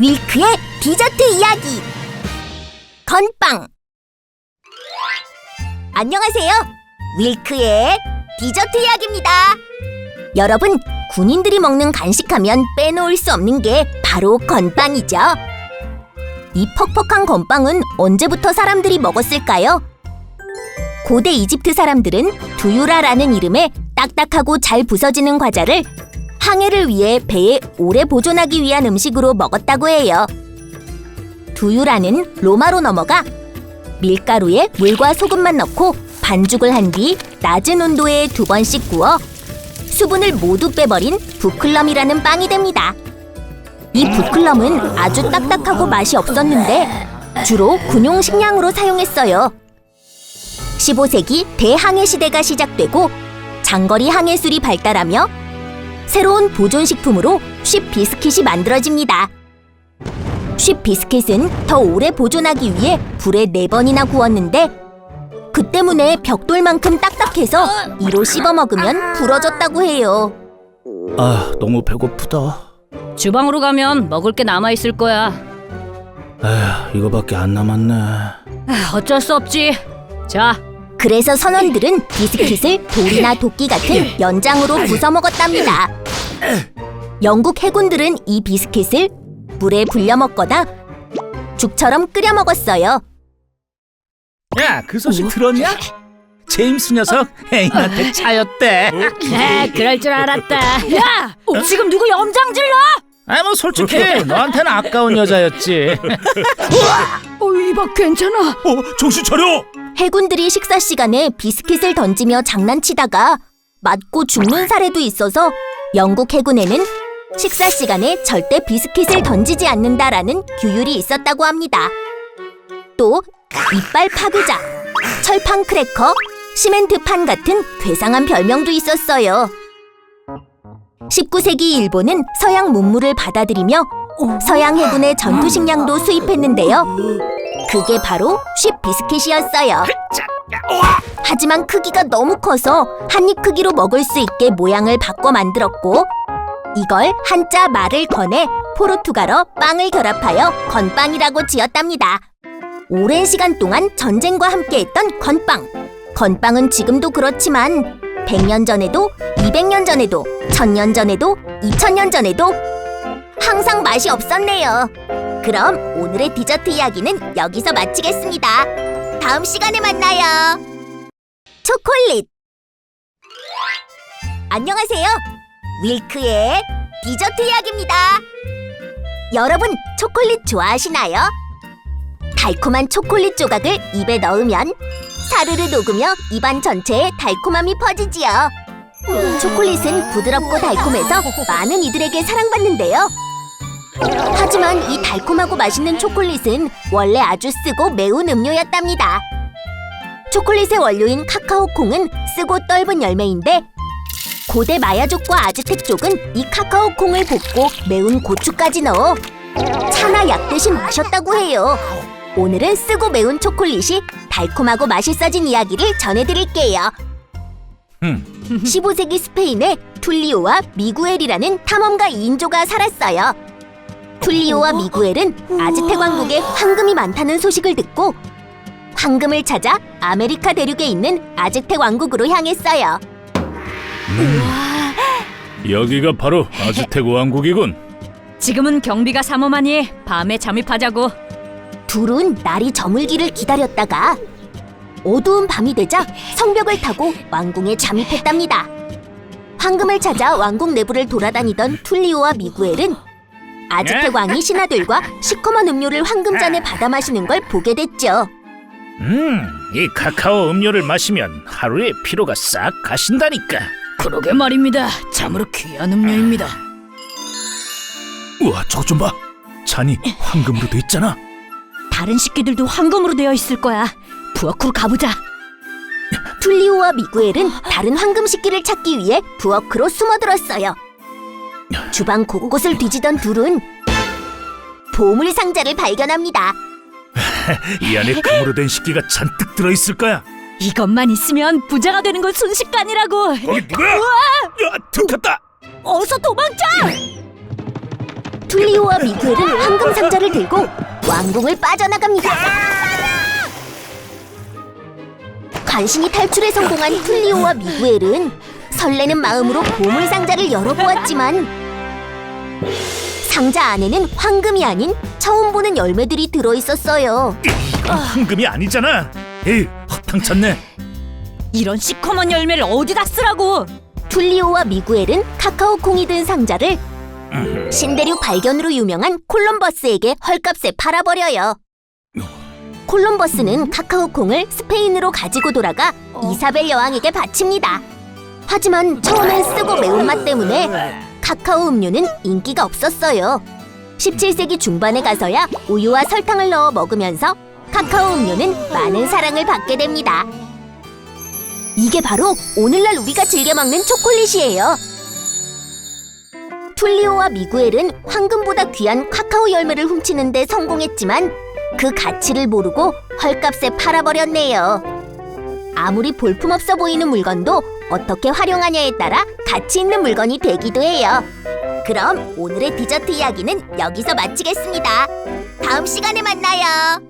윌크의 디저트 이야기. 건빵. 안녕하세요. 윌크의 디저트 이야기입니다. 여러분 군인들이 먹는 간식하면 빼놓을 수 없는 게 바로 건빵이죠. 이 퍽퍽한 건빵은 언제부터 사람들이 먹었을까요? 고대 이집트 사람들은 두유라라는 이름의 딱딱하고 잘 부서지는 과자를 항해를 위해 배에 오래 보존하기 위한 음식으로 먹었다고 해요. 두유라는 로마로 넘어가 밀가루에 물과 소금만 넣고 반죽을 한 뒤 낮은 온도에 두 번씩 구워 수분을 모두 빼버린 부클럼이라는 빵이 됩니다. 이 부클럼은 아주 딱딱하고 맛이 없었는데 주로 군용 식량으로 사용했어요. 15세기 대항해 시대가 시작되고 장거리 항해술이 발달하며 새로운 보존식품으로 쉽 비스킷이 만들어집니다. 쉽 비스킷은 더 오래 보존하기 위해 불에 네 번이나 구웠는데 그 때문에 벽돌만큼 딱딱해서 이로 씹어 먹으면 부러졌다고 해요. 아, 너무 배고프다. 주방으로 가면 먹을 게 남아 있을 거야. 에휴, 이거밖에 안 남았네. 아, 어쩔 수 없지. 자, 그래서 선원들은 비스킷을 돌이나 도끼 같은 연장으로 부숴 먹었답니다. 영국 해군들은 이 비스킷을 물에 불려 먹거나 죽처럼 끓여 먹었어요. 야, 그 소식 들었냐? 제임스 녀석 애인한테 차였대. 에, 그럴 줄 알았다. 야, 어, 지금 누구 염장 질러? 아, 뭐 솔직히 너한테는 아까운 여자였지. 어, 이봐 괜찮아. 어, 정신 차려. 해군들이 식사 시간에 비스킷을 던지며 장난치다가 맞고 죽는 사례도 있어서 영국 해군에는 식사 시간에 절대 비스킷을 던지지 않는다라는 규율이 있었다고 합니다. 또 이빨 파괴자, 철판 크래커, 시멘트 판 같은 괴상한 별명도 있었어요. 19세기 일본은 서양 문물을 받아들이며 서양 해군의 전투 식량도 수입했는데요. 그게 바로 쉽 비스킷이었어요. 하지만 크기가 너무 커서 한 입 크기로 먹을 수 있게 모양을 바꿔 만들었고 이걸 한자 말을 꺼내 포르투갈어 빵을 결합하여 건빵이라고 지었답니다. 오랜 시간 동안 전쟁과 함께했던 건빵. 건빵은 지금도 그렇지만 100년 전에도 200년 전에도 1000년 전에도 2000년 전에도 항상 맛이 없었네요. 그럼 오늘의 디저트 이야기는 여기서 마치겠습니다. 다음 시간에 만나요. 초콜릿. 안녕하세요. 윌크의 디저트 이야기입니다. 여러분, 초콜릿 좋아하시나요? 달콤한 초콜릿 조각을 입에 넣으면 사르르 녹으며 입안 전체에 달콤함이 퍼지지요. 초콜릿은 부드럽고 달콤해서 많은 이들에게 사랑받는데요. 하지만 이 달콤하고 맛있는 초콜릿은 원래 아주 쓰고 매운 음료였답니다. 초콜릿의 원료인 카카오콩은 쓰고 떫은 열매인데 고대 마야족과 아즈텍족은 이 카카오콩을 볶고 매운 고추까지 넣어 차나 약 대신 마셨다고 해요. 오늘은 쓰고 매운 초콜릿이 달콤하고 맛있어진 이야기를 전해드릴게요. 음. 15세기 스페인에 툴리오와 미구엘이라는 탐험가 2인조가 살았어요. 툴리오와 미구엘은 아즈텍 왕국에 황금이 많다는 소식을 듣고 황금을 찾아 아메리카 대륙에 있는 아즈텍 왕국으로 향했어요. 여기가 바로 아즈텍 왕국이군. 지금은 경비가 삼엄하니 밤에 잠입하자고. 둘은 날이 저물기를 기다렸다가 어두운 밤이 되자 성벽을 타고 왕궁에 잠입했답니다. 황금을 찾아 왕궁 내부를 돌아다니던 툴리오와 미구엘은 아즈텍 왕이 신하들과 시커먼 음료를 황금잔에 받아 마시는 걸 보게 됐죠. 음, 이 카카오 음료를 마시면 하루의 피로가 싹 가신다니까. 그러게 말입니다. 참으로 귀한 음료입니다. 우와, 저것 좀 봐. 잔이 황금으로 돼 있잖아. 다른 식기들도 황금으로 되어 있을 거야. 부엌으로 가보자. 툴리오와 미구엘은 다른 황금 식기를 찾기 위해 부엌으로 숨어들었어요. 주방 곳곳을 뒤지던 둘은 보물 상자를 발견합니다. 이 안에 금으로 된 식기가 잔뜩 들어 있을 거야. 이것만 있으면 부자가 되는 건 순식간이라고. 거기 누구야? 야, 들켰다. 어서 도망쳐! 툴리오와 미구엘은 황금 상자를 들고 왕궁을 빠져나갑니다. 간신히 탈출에 성공한 툴리오와 미구엘은 설레는 마음으로 보물 상자를 열어보았지만 상자 안에는 황금이 아닌 처음 보는 열매들이 들어있었어요. 이건 황금이 아니잖아. 에이, 헛탕쳤네. 이런 시커먼 열매를 어디다 쓰라고? 툴리오와 미구엘은 카카오 콩이 든 상자를 신대륙 발견으로 유명한 콜럼버스에게 헐값에 팔아버려요. 콜럼버스는 카카오 콩을 스페인으로 가지고 돌아가 이사벨 여왕에게 바칩니다. 하지만 처음엔 쓰고 매운맛 때문에 카카오 음료는 인기가 없었어요. 17세기 중반에 가서야 우유와 설탕을 넣어 먹으면서 카카오 음료는 많은 사랑을 받게 됩니다. 이게 바로 오늘날 우리가 즐겨 먹는 초콜릿이에요. 툴리오와 미구엘은 황금보다 귀한 카카오 열매를 훔치는 데 성공했지만 그 가치를 모르고 헐값에 팔아버렸네요. 아무리 볼품없어 보이는 물건도 어떻게 활용하냐에 따라 가치 있는 물건이 되기도 해요. 그럼 오늘의 디저트 이야기는 여기서 마치겠습니다. 다음 시간에 만나요.